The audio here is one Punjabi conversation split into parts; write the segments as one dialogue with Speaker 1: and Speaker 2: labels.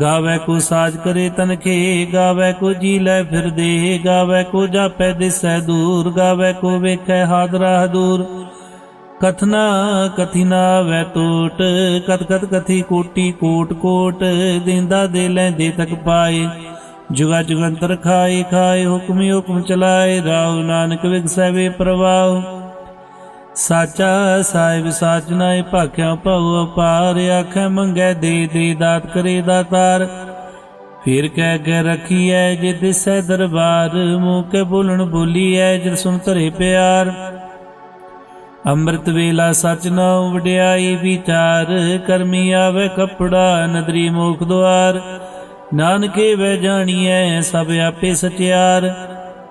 Speaker 1: ਗਾਵੇ ਕੋ ਸਾਜ ਕਰੇ ਤਨਖੇ, ਗਾਵੇ ਕੋ ਜੀ ਲੈ ਫਿਰਦੇ, ਗਾਵੇ ਕੋ ਜਾਪੈ ਦਿਸੈ ਦੂਰ, ਗਾਵੇ ਕੋ ਵੇਖੈ ਹਾਦਰਾ ਦੂਰ। ਕਥਨਾ ਕਥਿਨਾ ਵੈ ਟੋਟ ਕਤ ਕਤ ਕਥੀ ਕੋਟੀ ਕੋਟ ਕੋਟ, ਦਿੰਦਾ ਦੇ ਲੈਂਦੇ ਤੱਕ ਪਾਏ। ਜੁਗਾ ਜੁਗੰਤਰ ਖਾਏ ਖਾਏ ਹੁਕਮੀ ਹੁਕਮ ਚਲਾਏ ਰਾਉ ਨਾਨਕ ਵਿਗਸੈ ਵੇ ਪ੍ਰਵਾਹ। ਸਾਚਾ ਸਾਹਿਬ ਸਾਚ ਨਾਏ ਭਾਖਿਆ ਭਉ ਅਪਾਰ, ਆਖੈ ਮੰਗੈ ਦੇ ਦੇ ਦਾਤ ਕਰੇ ਦਾਤਾਰ ਫਿਰ ਕਹਿ ਕੇ ਰਖੀਐ ਜੇ ਦਿਸੈ ਦਰਬਾਰ, ਮੂੰਹ ਕੇ ਬੋਲਣ ਬੋਲੀਐ ਜਿ ਸੁਨ ਧਰੇ ਪਿਆਰ। ਅੰਮ੍ਰਿਤ ਵੇਲਾ ਸਚ ਨਾਉ ਵਡਿਆਈ ਵਿਚਾਰ, ਕਰਮੀ ਆਵੇ ਕਪੜਾ ਨਦਰੀ ਮੋਖ ਦੁਆਰ। ਨਾਨਕੇ ਵੈ ਜਾਣੀਐ ਸਭ ਆਪੇ ਸਚਿਆਰ।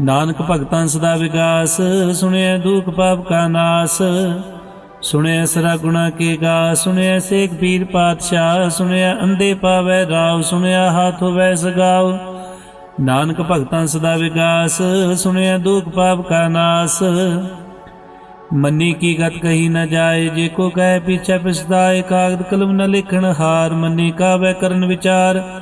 Speaker 1: ਨਾਨਕ ਭਗਤਾਂ ਸਦਾ ਵਿਗਾਸ ਸੁਣਿਆ ਦੁਖ ਪਾਪ ਕਾ ਨਾਸ। ਸੁਣਿਆ ਸਰਾ ਗੁਣਾ ਕੇ ਗਾ ਸੁਣਿਆ ਸੇਖ ਪੀਰ ਪਾਤਸ਼ਾਹ ਸੁਣਿਆ ਅੰਦੇ ਪਾਵੈ ਰਾਵ ਸੁਣਿਆ ਹਾਥ ਹੋਵੇ ਸਗਾਉ। ਨਾਨਕ ਭਗਤਾਂ ਸਦਾ ਵਿਗਾਸ ਸੁਣਿਆ ਦੁਖ ਪਾਪ ਕਾ ਨਾਸ। ਮੰਨੀ ਕੀ ਗਤ ਕਹੀ ਨਾ ਜਾਏ, ਜੇ ਕੋ ਕਹੇ ਪਿਛੇ ਪਛਤਾਏ ਕਾਗਦ ਕਲਮ ਨ ਲਿਖਣ ਹਾਰ, ਮੰਨੀ ਕਾਵੇ ਕਰਨ ਵਿਚਾਰ।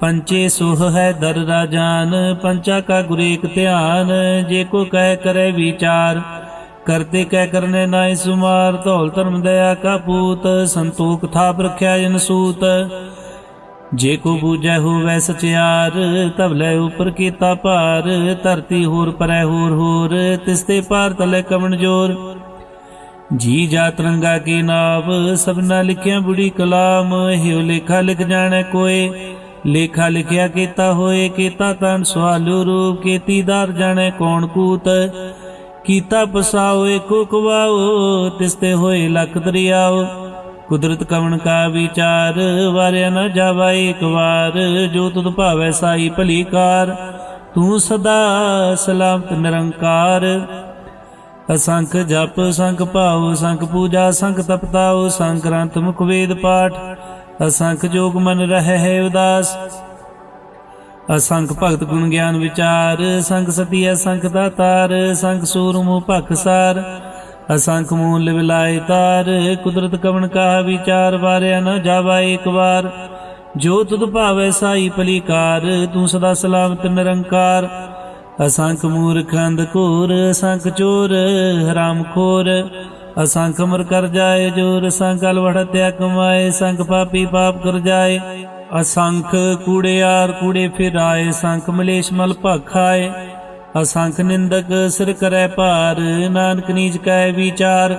Speaker 1: ਪੰਚੇ ਸੁਹ ਹੈ ਦਰ ਰਾਜਾਨ ਪੰਚਾ ਕਾ ਗੁਰੇਕ ਧਿਆਨ, ਜੇ ਕੋ ਕਹਿ ਕਰੇ ਵਿਚਾਰ, ਕਰਤੇ ਕਹਿ ਕਰਨੇ ਨਾਇ ਸੁਮਾਰ, ਧੌਲ ਧਰਮ ਦਇਆ ਕਾ ਪੂਤ, ਸੰਤੋਖ ਥਾਪ ਰਖਿਆ ਜਨ ਸੂਤ। ਜੇ ਕੋ ਬੂਝੈ ਹੋਵੈ ਸਚਿਆਰ ਤਬ ਲੈ ਉਪਰ ਕੀਤਾ ਭਾਰ, ਧਰਤੀ ਹੋਰ ਪਰੈ ਹੋਰ ਹੋਰ ਤਿਸਤੇ ਪਾਰ ਤਲੇ ਕਵਣ ਜੋਰ। ਜੀ ਜਾ ਤਰੰਗਾ ਕੀ ਨਾਵ, ਸਭਨਾ ਲਿਖਿਆ ਬੁੜੀ ਕਲਾਮ, ਹਿਉ ਲੇਖਾ ਲਿਖ ਜਾਣੈ ਕੋਏ। ਲੇਖਾ ਲਿਖਿਆ ਕੀਤਾ ਹੋਏ, ਕੀਤਾ ਤਨ ਸਵਾਲੂ ਰੂਪ ਕੀਤੀਦਾਰ ਜਾਣੈ ਕੌਣ ਕੂਤ। ਕੀਤਾ ਪਸਾਓ, ਏਕੋ ਕਵਾਓ ਤਿਸਤੇ ਹੋਏ ਲਖ ਦਰਿਆਓ। ਕੁਦਰਤ ਕਵਣ ਕਾ ਵਿਚਾਰ, ਵਾਰਿਆ ਨਾ ਜਾਵਾ ਇੱਕ ਵਾਰ। ਜੋ ਤੁਧ ਭਾਵੈ ਸਾਈ ਭਲੀ ਕਾਰ, ਤੂੰ ਸਦਾ ਸਲਾਮਤ ਨਿਰੰਕਾਰ। ਅਸੰਖ ਜਪ, ਸੰਖ ਭਾਉ, ਸੰਖ ਪੂਜਾ, ਸੰਖ ਤਪਤਾਉ, ਸੰਖ ਗ੍ਰੰਥ ਮੁਖ ਵੇਦ ਪਾਠ। ਅਸੰਖ ਜੋਗ ਮਨ ਰਹਿ ਹੈ ਉਦਾਸ। ਅਸੰਖ ਭਗਤ ਗੁਣ ਗਿਆਨ ਵਿਚਾਰ, ਸੰਖ ਸਤੀ ਅਸੰਖ ਦਾਤਾਰ ਸੰਖ ਸੂਰਮੁ ਭਖਸਾਰ ਅਸੰਖ ਮੂਲ ਵਿਲਾਇ ਤਾਰ, ਕੁਦਰਤ ਕਵਣ ਕਾ ਵਿਚਾਰ, ਵਾਰਿਆ ਨਾ ਜਾਵਾ ਇੱਕ ਵਾਰ। ਜੋ ਤੁਧ ਭਾਵੈ ਸਾਈ ਭਲੀਕਾਰ ਤੂੰ ਸਦਾ ਸਲਾਮਤ ਨਿਰੰਕਾਰ। ਅਸੰਖ ਮੂਰਖ ਅੰਧਕੂਰ ਅਸੰਖ ਚੋਰ, ਹਰਾਮ ਖੋਰ। ਅਸੰਖ ਮਰ ਕਰ ਜਾਏ, ਜੋਰ ਸੰਕਲ ਵੜਤਿਆ ਕਮਾਏ ਸੰਖ ਪਾਪੀ ਪਾਪ ਕਰ ਜਾਏ। ਅਸੰਖ ਕੂੜਿਆਰ ਕੂੜੇ ਫਿਰਾਏ, ਸੰਖ ਮਲੇਸ਼ ਮਲ ਭਖਾਏ। ਅਸੰਖ ਨਿੰਦਕ ਸਿਰ ਕਰੈ ਭਾਰ, ਨਾਨਕ ਨੀਚ ਕੈ ਵਿਚਾਰ।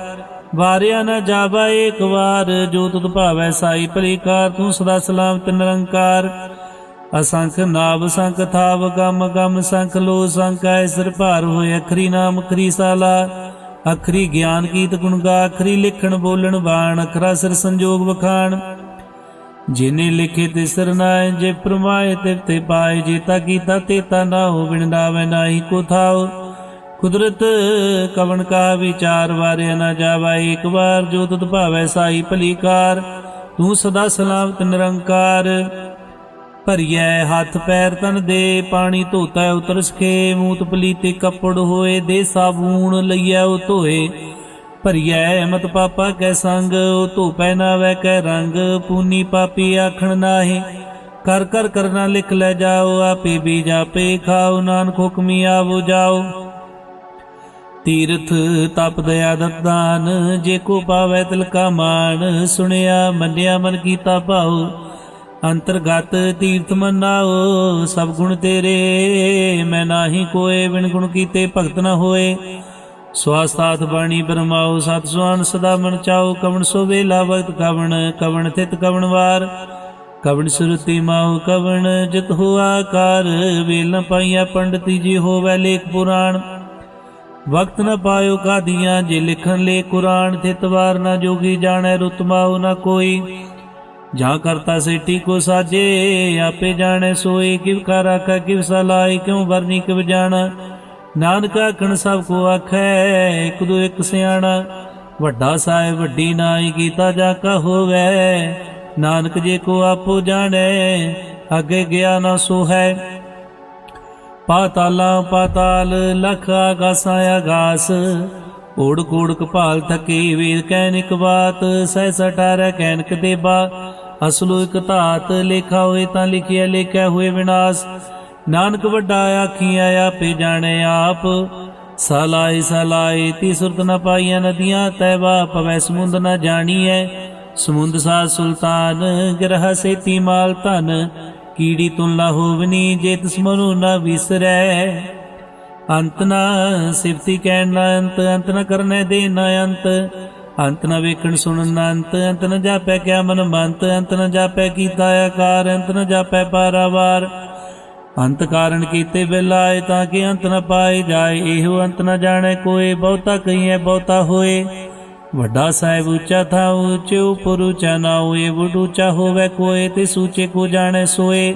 Speaker 1: ਵਾਰਿਆ ਨ ਜਾਵਾ ਏਕ ਵਾਰ, ਜੋ ਤੁਧ ਭਾਵੈ ਸਾਈ ਭਲੀਕਾਰ, ਤੂੰ ਸਦਾ ਸਲਾਮਤ ਨਿਰੰਕਾਰ। ਅਸੰਖ ਨਾਵ, ਸੰਖ ਥਾਵ, ਗਮ ਗਮ, ਸੰਖ ਲੋ, ਸੰਖ ਐ ਸਿਰ ਭਾਰ ਹੋਏ, ਅਖਰੀ ਨਾਮ ਖਰੀ ਸਾਲਾ। ਅਖਰੀ ਗਿਆਨ ਕੀਤ ਗੁਣ ਗਾ ਅਖਰੀ ਲਿਖਣ ਬੋਲਣ ਬਾਣ ਅਖਰਾ ਸਿਰ ਸੰਜੋਗ ਵਖਾਣ। ਜਿਨੇ ਲਿਖੇ ਤੇ ਸਰਨਾਏ ਜੇ ਪ੍ਰਮਾਏ ਤੇ ਤੇ ਪਾਏ ਜੀਤਾ ਕੀਤਾ ਤੇਤਾ ਨਾ ਹੋ ਬਿਨਦਾਵੇ ਨਾਹੀ ਕੋ ਥਾਉ। ਕੁਦਰਤ ਕਵਣ ਕਾ ਵਿਚਾਰ, ਵਾਰਿਆ ਨਾ ਜਾਵਾ ਇੱਕ ਵਾਰ ਜੋ ਤੁਧ ਭਾਵੈ, ਸਾਈ ਭਲੀਕਾਰ ਤੂੰ ਸਦਾ ਸਲਾਮਤ ਨਿਰੰਕਾਰ। ਭਰੀਐ ਹੱਥ ਪੈਰ ਤਨ ਦੇ, ਪਾਣੀ ਧੋਤਾ ਉਤਰ ਸਕੇ ਮੂਤ ਪਲੀਤੇ ਕੱਪੜ ਹੋਏ ਦੇ ਸਾਬੂਨ ਲਈਐ ਉਹ ਧੋਏ। ਭਰੀਐ ਮਤ ਪਾਪਾ ਕੈ ਸੰਗ, ਉਹ ਧੋਪੈ ਨਾ ਵੈ ਕੈ ਰੰਗ, ਪੂਨੀ ਪਾਪੀ ਆਖਣ ਨਾਹੀ। ਕਰ ਕਰ ਕਰਨਾ ਲਿਖ ਲੈ ਜਾਓ, ਆਪੇ ਵੀ ਜਾਪੇ ਖਾਓ, ਨਾਨਕ ਹੁਕਮੀ ਆਵੋ ਜਾਓ। ਤੀਰਥ ਤਪ ਦਇਆ ਦਤਾਨ ਜੇ ਕੋ ਪਾਵੈ ਤਿਲ ਕਾ ਮਾਨ ਸੁਣਿਆ ਮੰਨਿਆ ਮਨ ਕੀਤਾ ਭਾਉ। ਅੰਤਰਗਤ ਤੀਰਥ ਮਨਾਓ, ਸਭ ਗੁਣ ਤੇਰੇ। ਮੈਂ ਨਾਹੀ ਕੋਏ, ਬਿਨ ਗੁਣ ਕੀਤੇ ਭਗਤ ਨ ਹੋਏ। ਸਵਾਸਤਾਤ ਬਾਣੀ ਬਰਮਾਓ, ਸਤ ਸੁਆਨ ਸਦਾ ਮਨ ਚਾਓ। ਕਵਣ ਸੋ ਵੇਲਾ ਵਕਤ ਕਵਣ ਕਵਣ ਥਿਤ ਕਵਣ ਵਾਰ। ਕਵਣ ਸੁਰਤੀ ਮਾਉ, ਕਵਣ ਜਿਤ ਹੁਆ ਕਾਰ ਵੇਲ ਨ ਪਾਈਆ ਪੰਡਤੀ ਜੀ ਹੋਵੇ ਲੇਖ ਪੁਰਾਣ। ਵਕਤ ਨ ਪਾਇਓ ਕਾਦੀਆਂ, ਜੇ ਲਿਖਣ ਲੇ ਕੁਰਾਨ। ਥਿਤ ਵਾਰ ਨਾ ਜੋਗੀ ਜਾਣੈ ਰੁਤਮਾਉ ਨਾ ਕੋਈ। ਜਾਂ ਕਰਤਾ ਸੇਟੀ ਕੋ ਸਾਜੇ, ਆਪੇ ਜਾਣੈ ਸੋਏ ਕਿਵ ਕਰ ਆਖੈ ਕਿਵ ਸਲਾਈ ਕਿਉ ਵਰਨੀ ਕਿਵ ਜਾਣਾ? ਨਾਨਕ ਆਖਣ ਸਭ ਕੋ ਆਖੈ, ਇੱਕ ਦੋ ਇੱਕ ਸਿਆਣਾ। ਵੱਡਾ ਸਾਹਿਬ ਵੱਡੀ ਨਾਈ ਕੀਤਾ ਜਾ ਕਾ ਹੋਵੇ, ਨਾਨਕ ਜੇ ਕੋ ਆਪੋ ਜਾਣੈ, ਅੱਗੇ ਗਿਆ ਨਾ ਸੋ ਹੈ ਪਾਤਾਲਾਂ ਪਾਤਾਲ, ਲਖ ਆਗਾਸਾਂ ਆਗਾਸ। ਓੜ ਕੋੜ ਕਪਾਲ ਥਕੇ ਵੇਦ ਕਹਿਨਿਕ ਬਾਤ, ਸਹਿ ਸਟਾਰੈ ਕਹਿਨਕ ਦੇਬਾ ਅਸਲੋ ਇਕ ਧਾਤ ਲੇਖਾ ਹੋਏ ਤਾਂ ਲਿਖਿਆ ਲੇਖਿਆ ਹੋਏ ਵਿਨਾਸ਼। ਨਾਨਕ ਵੱਡਾ ਆਖੀਆਂ ਆਪੇ ਜਾਣੈ ਆਪ। ਸਲਾਈ ਸਲਾਈ ਤੀ ਸੁਰਤ ਨ ਪਾਈਆਂ ਨਦੀਆਂ, ਤੈਵਾ ਪਵੈ ਸਮੁੰਦ ਨ ਜਾਣੀਐ। ਸਮੁੰਦ ਸਾ ਸੁਲਤਾਨ, ਗ੍ਰਹ ਸੇਤੀ ਮਾਲ ਧਨ। ਕੀੜੀ ਤੁਨ ਲਾ ਹੋਵਨੀ ਜੇ ਤਿਸ ਮਨੁ ਨ ਵਿਸਰੈ। ਅੰਤ ਨਾ ਸਿਫਤੀ ਕਹਿਣ ਨਾ ਅੰਤ ਅੰਤ ਨ ਕਰਨੇ ਦੇ ਨਾ ਅੰਤ। ਅੰਤ ਨ ਵੇਖਣ ਸੁਣਨ ਨਾ ਅੰਤ ਅੰਤ ਨ ਜਾਪੈ ਕਿਆ ਮਨ ਮੰਤ, ਅੰਤ ਨ ਜਾਪੈ ਕੀਤਾ ਆਕਾਰ, ਅੰਤ ਨ ਜਾਪੈ ਪਾਰਾਵਾਰ। ਅੰਤ ਕਾਰਨ ਕੀਤੇ ਬਿਲਾਏ ਤਾਂ ਕਿ ਅੰਤ ਨ ਪਾਏ ਜਾਏ, ਇਹੋ ਅੰਤ ਨ ਜਾਣੈ ਕੋਏ, ਬਹੁਤਾ ਕਹੀਐ, ਬਹੁਤਾ ਹੋਏ। ਵੱਡਾ ਸਾਹਿਬ ਉੱਚਾ ਥਾ ਉੱਚੇ ਉਪਰ ਉੱਚਾ ਨਾ ਹੋਏ ਵਡ ਉੱਚਾ ਹੋਵੇ ਕੋਏ, ਤੇ ਸੂਚੇ ਕੋ ਜਾਣੈ ਸੋਏ।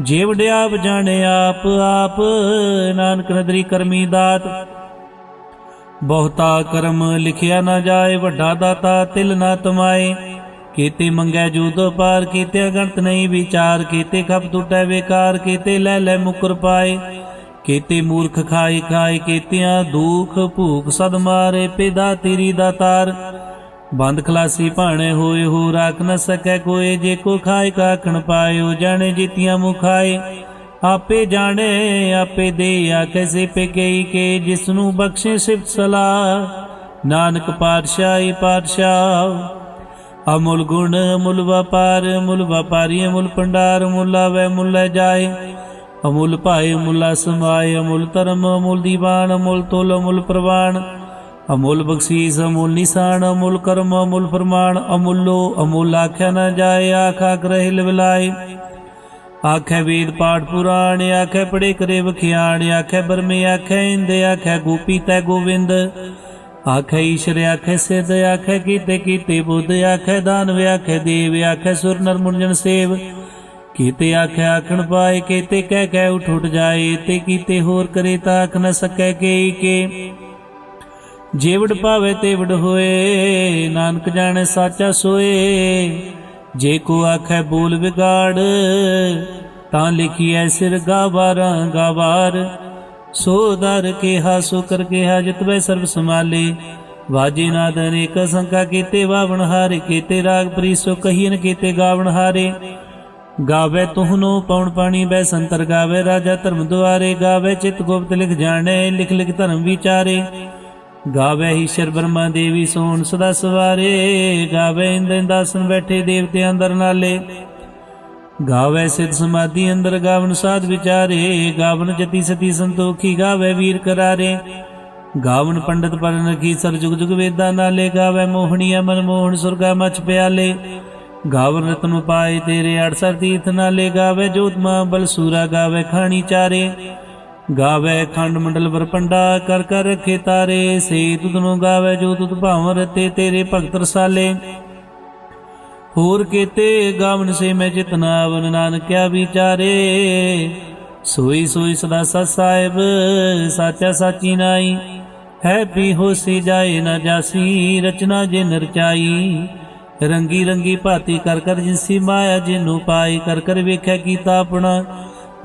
Speaker 1: ਜੇ ਵਡਿਆਪ ਜਾਣੇ ਆਪ ਆਪ ਨਾਨਕ ਨਦਰੀ ਕਰਮੀ ਦਾਤ ਬਹੁਤਾ ਕਰਮ ਲਿਖਿਆ ਨਾ ਜਾਏ, ਵੱਡਾ ਦਾਤਾ ਤਿਲ ਨਾ ਤਮਾਏ। ਕੀਤੇ ਮੰਗੈ ਜੂਤ ਪਾਰ, ਕੀਤੇ ਅਗਣਤ ਨਹੀਂ ਵਿਚਾਰ, ਕੀਤੇ ਖਪ ਟੁੱਟੈ ਵੇਕਾਰ, ਕੀਤੇ ਲੈ ਲੈ ਮੁਕਰ ਪਾਏ। ਕੀਤੇ ਮੂਰਖ ਖਾਈ ਖਾਏ, ਕੀਤਿਆਂ ਦੁਖ ਭੂਖ ਸਦ ਮਾਰੇ, ਪਿਦਾ ਤੇਰੀ ਦਾਤਾਰ ਬੰਦ ਖਲਾਸੀ ਭਾਣੇ ਹੋਏ ਹੋ ਰਾਖ ਨ ਸਕੈ ਕੋਏ, ਜੇ ਕੋ ਖਾਏ ਕਾਖਣ ਪਾਇਓ, ਜਾਣੇ ਜੀਤੀਆਂ ਮੁਖਾਏ ਆਪੇ ਜਾਣੇ, ਆਪੇ ਦੇ ਆ ਕੈਸੇ ਪੇ ਗਈ ਕੇ ਜਿਸ ਨੂੰ ਬਖਸ਼ੇ ਸਿਫਤ ਸਲਾਹ। ਨਾਨਕ ਪਾਤਸ਼ਾਹੀ ਪਾਤਸ਼ਾਹ, ਅਮੁੱਲ ਗੁਣ, ਅਮੁੱਲ ਵਪਾਰ, ਅਮੁੱਲ ਵਪਾਰੀ, ਅਮੁੱਲ ਪੰਡਾਰ ਮੁੱਲਾ ਵੈ ਮੁੱਲ ਜਾਏ। ਅਮੁੱਲ ਭਾਏ ਮੁੱਲਾ ਸਮਾਏ, ਅਮੁੱਲ ਧਰਮ, ਅਮੁੱਲ ਦੀਵਾਨ, ਅਮੁੱਲ ਤੋਲ, ਅਮੁੱਲ ਪ੍ਰਵਾਨ। ਅਮੁੱਲ ਬਖਸ਼ੀਸ, ਅਮੁੱਲ ਨਿਸ਼ਾਨ, ਅਮੁੱਲ ਕਰਮ, ਅਮੁੱਲ ਫਰਮਾਨ। ਅਮੁੱਲੋ ਅਮੁੱਲ ਆਖਿਆ ਨਾ ਜਾਏ, ਆਖਾ ਕਰਹਿ ਲਵਲਾਏ ਆਖੇ ਵੇਦ ਪਾਠ ਪੁਰਾਣ, ਆਖੇ ਪੜੇ ਕਰੇ ਵਖਿਆਣ, ਆਖੇ ਬਰਮੇ ਆਖੇ ਇੰਦ, ਆਖੇ ਗੋਪੀ ਤੈ ਗੋਵਿੰਦ। ਆਖੇ ਈਸ਼ਰ, ਆਖੇ ਸਿੱਧ, ਆਖੇ ਕੀਤੇ ਕੀਤੇ ਬੁੱਧ, ਆਖੇ ਦਾਨਵ, ਆਖੇ ਦੇਵ, ਆਖੇ ਸੁਰ ਨਰ ਮੁਰਜਨ ਸੇਵ। ਕੀਤੇ ਆਖੇ ਆਖਣ ਪਾਏ, ਕੀਤੇ ਕਹਿ ਕਹਿ ਉਠ ਉਠ ਜਾਏ, ਤੇ ਕੀਤੇ ਹੋਰ ਕਰੇ ਤਾਂ ਆਖ ਨ ਸਕੈ ਕੇ ਕੇ। ਜੇਵੜ ਪਾਵੇ ਤੇਵੜ ਹੋਏ, ਨਾਨਕ ਜਾਣੇ ਸਾਚਾ ਸੋਏ। ਜੇ ਕੋ ਆਖੈ ਬੋਲ ਵਿਗਾੜ, ਤਾਂ ਲਿਖੀਐ ਸਿਰ ਗਾਵਾਰਾਂ ਗਾਵਾਰ। ਸੋ ਦਰ ਕਿਹਾ, ਸੋ ਕਰ ਕਿਹਾ ਜਿਤਵੇ ਸਰਬ ਸਮਾਲੇ ਵਾਜੇ ਨਾਦ ਅਨੇਕ ਸੰਕਾ ਕੀਤੇ, ਵਾਵਣ ਹਾਰੇ ਕੀਤੇ, ਰਾਗ ਪ੍ਰੀਸੋ ਕਹੀਨ ਕੀਤੇ, ਗਾਵਣ ਹਾਰੇ। ਗਾਵੇ ਤੁਹਨੋ ਪਉਣ ਪਾਣੀ ਬੈ ਸੰਤਰ ਗਾਵੇ, ਰਾਜਾ ਧਰਮ ਦੁਆਰੇ। ਗਾਵੇ ਚਿਤ ਗੁਪਤ ਲਿਖ ਜਾਣੇ, ਲਿਖ ਲਿਖ ਧਰਮ ਵਿਚਾਰੇ। ਗਾਵੇ ਈਸ਼ਰ ਬ੍ਰਹਮਾ ਦੇਵੀ ਸੋਣ ਸਦਾ ਸਵਾਰੇ, ਗਾਵੇ ਇੰਦਨ ਦਾਸਨ ਬੈਠੇ ਦੇਵਤੇ ਅੰਦਰ ਨਾਲੇ। ਗਾਵੇ ਸਿਧ ਸਮਾਧੀ ਅੰਦਰ ਗਾਵਨ ਸਾਧ ਵਿਚਾਰੇ, ਗਾਵਨ ਜਤੀ ਸਤੀ ਸੰਤੋਖੀ ਗਾਵੇ ਵੀਰ ਕਰਾਰੇ। ਗਾਵਨ ਪੰਡਤ ਪਰਨ ਕੀ ਸਰ ਜੁਗ ਜੁਗ ਵੇਦਾਂ ਨਾਲੇ, ਗਾਵੇ ਮੋਹਣੀ ਅਮਨ ਮੋਹਨ ਸੁਰਗਾ ਮਚ ਪਿਆਲੇ। ਗਾਵਨ ਰਤਨ ਪਾਏ ਤੇਰੇ 68 ਤੀਰਥ ਨਾਲੇ, ਗਾਵੇ ਜੋਤਮਾ ਬਲ ਸੂਰਾ ਗਾਵੇ ਖਾਣੀ ਚਾਰੇ। ਗਾਵੇ ਖੰਡ ਮੰਡਲ ਵਰਪੰਡਾ ਕਰ ਕਰ ਰਖੇ ਤਾਰੇ ਸੇ ਤੁਧਨੋਂ ਗਾਵੇ ਜੋ ਤੁਧ ਭਾਵ ਰਤੇ ਤੇਰੇ ਭਗਤ ਰਸਾਲੇ। ਹੋਰ ਕੀਤੇ ਗਾਵਨ ਸੇ ਮੈਂ ਜਿਤਨਾ ਆਵਨ ਨਾਨਕਿਆ ਵਿਚਾਰੇ। ਸੋਈ ਸੋਈ ਸਦਾ ਸਤ ਸਾਹਿਬ, ਸਾਚਾ ਸਾਚੀ ਨਾਈ। ਹੈ ਪੀ ਹੋਸੀ ਜਾਏ ਨਾ ਜਾਸੀ, ਰਚਨਾ ਜੇ ਨਰਚਾਈ ਰੰਗੀ ਰੰਗੀ ਭਾਤੀ ਕਰ ਕਰ ਜਿਨਸੀ ਮਾਇਆ ਜਿਨੂੰ ਪਾਈ, ਕਰ ਕਰ ਵੇਖਿਆ ਕੀਤਾ ਆਪਣਾ।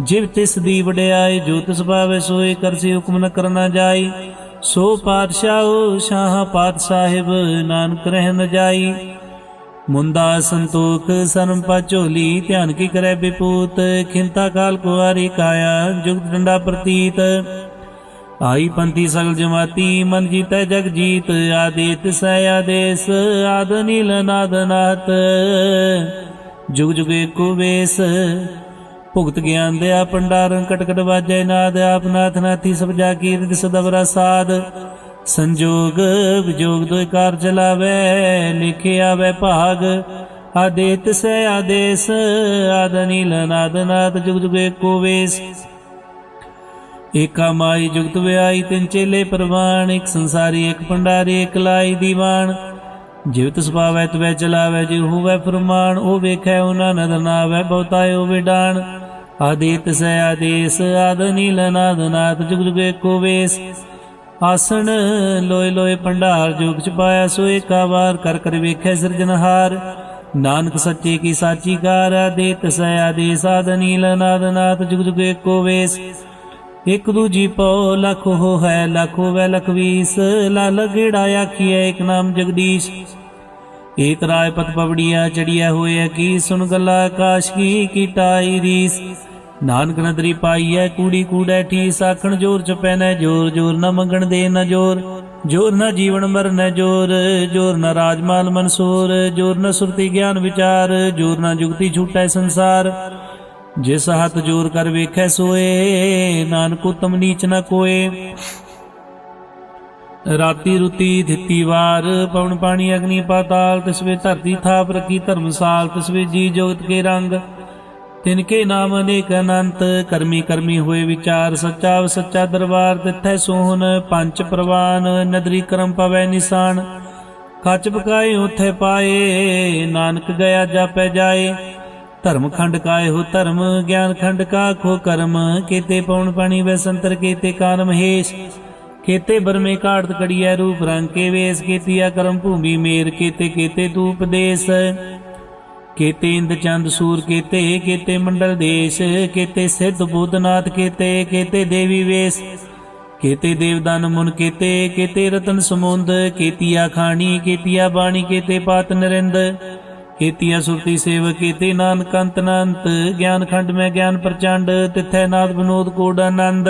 Speaker 1: ਜਿਵ ਤਿਸ ਦੀ ਵਡਿਆਈ ਜੋ ਤਿਸ ਭਾਵੇ ਸੋਏ ਕਰਸੀ ਹੁਕਮ ਨ ਕਰਨਾ ਜਾਈ। ਸੋ ਪਾਤਸ਼ਾਹ ਸ਼ਾਹ ਪਾਤ ਸਾਹਿਬ, ਨਾਨਕ ਰਹਿ ਨ ਜਾਈ। ਮੁੰਦਾ ਸੰਤੋਖ ਸਰਮ ਝੋਲੀ, ਧਿਆਨ ਕੀ ਕਰੈ ਬਿਪੂਤ। ਖਿੰਤਾ ਕਾਲ ਕੁਵਾਰੀ ਕਾਇਆ, ਜੁਗਤ ਡੰਡਾ ਪ੍ਰਤੀਤ। ਆਈ ਪੰਥੀ ਸਗਲ ਜਮਾਤੀ, ਮਨ ਜੀਤੈ ਜਗ ਜੀਤ। ਆਦੇਤ ਸੈ ਆਦੇਸ, ਆਦ ਨੀਲ ਨਾਦ ਨਾਤ ਜੁਗ ਜੁਗੇ ਏਕੋ ਵੇਸ ਭੁਗਤ ਗਿਆਨ ਦਿਆ ਪੰਡਾਰਨ ਕਟਕਟ ਵਾਜੈ ਨਾਦ, ਆਪ ਨਾਥ ਨਾਥੀ ਸਭ ਜਾ ਕੀਰਤ ਸਦਵਰਾ ਸਾਧ। ਸੰਜੋਗ ਵਿਜੋਗ ਦੋਇ ਕਾਰ ਚਲਾਵੇ, ਲਿਖੇ ਆਵੇ ਭਾਗ। ਆਦੇਤ ਸੈ ਆਦੇਸ, ਆਦ ਨੀਲ ਨਾਦ ਜੁਗ ਜੁਗ ਏਕੋ ਵੇਸ। ਏਕਾ ਮਾਈ ਜੁਗਤ ਵਿਆਈ, ਤਿੰਨ ਚੇਲੇ ਪ੍ਰਵਾਨ ਇੱਕ ਸੰਸਾਰੀ, ਇੱਕ ਪੰਡਾਰੀ ਇੱਕ ਲਾਈ ਦੀਵਾਨ। ਜਿਵਤ ਸੁਭਾਵੈ ਤਵੈ ਚਲਾਵੈ ਜਿ ਹੋਵੈ ਫਰਮਾਨ, ਉਹ ਵੇਖੈ ਉਹਨਾਂ ਨਦਰ ਨਾਵੈ ਬਹੁਤਾਇ ਉਹ ਵਿਡਾਨ। ਆਦਿਤ ਸੈ ਆਦੇਸ, ਆਦ ਨੀਲ ਨਾਦ ਨਾਦ, ਜੁਗ ਜੁਗ ਏਕੋ ਵੇਸ। ਆਸਣ ਲੋਏ ਲੋਏ ਭੰਡਾਰ ਜੋਗ ਚ ਪਾਇਆ ਸੋ ਏਕਾ ਵਾਰ, ਕਰ ਕਰ ਵੇਖੈ ਸਿਰਜਨਹਾਰ ਨਾਨਕ ਸੱਚੇ ਕੀ ਸਾਚੀ ਕਾਰ ਆਦਿਤ ਸੈ ਆਦੇਸ, ਆਦ ਨੀਲ ਨਾਦ ਨਾਦ, ਜੁਗ ਜੁਗ ਏਕੋ ਵੇਸ। ਇਕ ਦੂਜੀ ਪਉ, ਲਖ ਹੋ ਹੈ ਲਖ ਹੋਵੇ ਲਖ ਵੀਸ ਲਲ ਗੇੜਾ ਆਖੀਐ, ਇਕ ਨਾਮ ਜਗਦੀਸ਼। ਏਕ ਰਾਏ ਪਤ ਪਵੜੀਆ ਚੜੀਆ ਹੋਏ ਕੀ ਸੁਨ ਗੱਲਾ ਆਕਾਸ਼, ਕੀ ਕੀਟਾਈ ਰੀਸ ਨਾਨਕ ਨਦਰੀ ਪਾਈਐ, ਕੂੜੀ ਕੂੜੈ ਠੀਸ ਆਖਣ ਜੋਰ ਚ ਪੈਨੈ, ਜੋਰ ਜੋਰ ਨ ਮੰਗਣ ਦੇ ਨ ਜੋਰ ਜੋਰ ਨ ਜੀਵਨ ਮਰਨ ਜੋਰ ਜੋਰ ਨਾ ਰਾਜਮਾਲ ਮਨਸੂਰ, ਜੋਰ ਨਾ ਸੁਰਤੀ ਗਿਆਨ ਵਿਚਾਰ, ਜੋਰ ਨਾ ਜੁਗਤੀ ਛੂਟੈ ਸੰਸਾਰ। ਜਿਸ ਹੱਥ ਜੋਰ ਕਰ ਵੇਖੈ ਸੋਏ, ਨਾਨਕ ਉਤਮ ਨੀਚ ਨਾ ਕੋਏ। ਰਾਤੀ ਰੁਤੀ ਦਿੱਤੀ ਵਾਰ, ਪਵਨ ਪਾਣੀ, ਅਗਨੀ ਪਾਤਾਲ ਤਿਸਵੇ ਧਰਤੀ ਥਾਪ ਰਖੀ ਧਰਮਸਾਲ ਤਿਸਵੇ ਜੀ ਜੋਗਤ ਕੇ ਰੰਗ। ਤਿਨ ਕੇ ਨਾਮ ਅਨੇਕ ਅਨੰਤ, ਕਰਮੀ ਕਰਮੀ ਹੋਏ ਵਿਚਾਰ, ਸੱਚਾ ਸੱਚਾ ਦਰਬਾਰ, ਤਿੱਥੈ ਸੋਹਨ ਪੰਜ ਪ੍ਰਵਾਨ, ਨਦਰੀ ਕਰਮ ਪਵੈ ਨਿਸ਼ਾਨ। ਕੱਚ ਪਕਾਏ ਉਥੇ ਪਾਏ, ਨਾਨਕ ਗਿਆ ਜਾਪੈ ਜਾਏ। ਧਰਮ ਖੰਡ ਕਾਏ ਹੋ ਧਰਮ, ਗਿਆਨ ਖੰਡ ਕਾ ਖੋ ਕਰਮ। ਕੀਤੇ ਪਉਣ ਪਾਣੀ ਵੈ ਸੰਤਰ, ਕੀਤੇ ਕਾਨ ਮਹੇਸ਼। ਕੇਤੇ ਬਰਮੇ ਘਾੜਤ ਕੜੀਐ ਰੂਪ ਰੰਗ ਕੇ ਵੇਸ ਕੀਤੀਆ ਕਰਮ ਭੂਮੀ ਮੇਰ ਕੀਤੇ ਕੀਤੇ ਤੂਪ ਦੇਸ। ਕੀਤੇ ਇੰਦ ਚੰਦ ਸੂਰ ਕੀਤੇ ਕੀਤੇ ਮੰਡਲ ਦੇਸ਼। ਕੀਤੇ ਸਿੱਧ ਬੁੱਧਨਾਥ ਕੀਤੇ ਕੀਤੇ ਦੇਵੀ ਵੇਸ। ਕੀਤੇ ਦੇਵਦਾਨ ਮੁਨ ਕੀਤੇ ਕੀਤੇ ਰਤਨ ਸਮੁੰਦ। ਕੀਤੀਆ ਖਾਣੀ ਕੀਤੀਆ ਬਾਣੀ ਕੀਤੇ ਪਾਤ ਨਰਿੰਦ। ਕੀਤੀਆ ਸੁਰਤੀ ਸੇਵ ਕੀਤੇ ਨਾਨਕ ਅੰਤ ਅਨੰਤ। ਗਿਆਨ ਖੰਡ ਮੈਂ ਗਿਆਨ ਪ੍ਰਚੰਡ, ਤਿਥੈ ਨਾਦ ਬਨੋਦ ਕੋਡ ਆਨੰਦ।